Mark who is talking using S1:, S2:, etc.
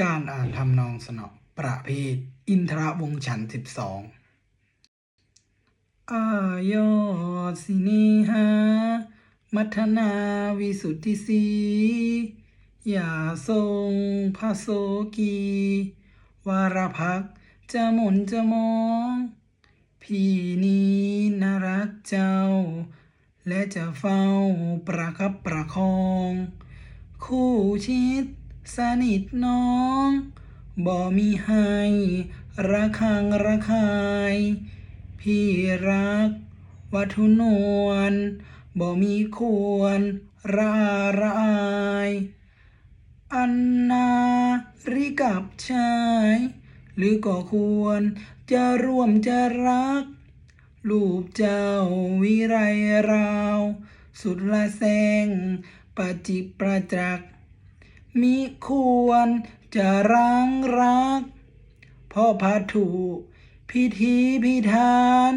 S1: การอ่านทำนองสนอประเภท อินทรวงฉันสิบสองอายอสิเนหา มัทนาวิสุทธิสีอย่าทรงพระโสกี วารพักจะหมุนจะมอง พี่นี้น่ารักเจ้า และจะเฝ้าประคับประคอง คู่ชิด สนิทน้องบ่มีให้ระคังระคาย พี่รัก วัตถุนวลบ่มีควรระอารายอันนาริกับชาย หรือก็ควรจะร่วมจะรักรูปเจ้าวิไรราว สุดละแสงปจิประจักษ์ มิควรจะรังรักพ่อพัถุพิธีพิธัน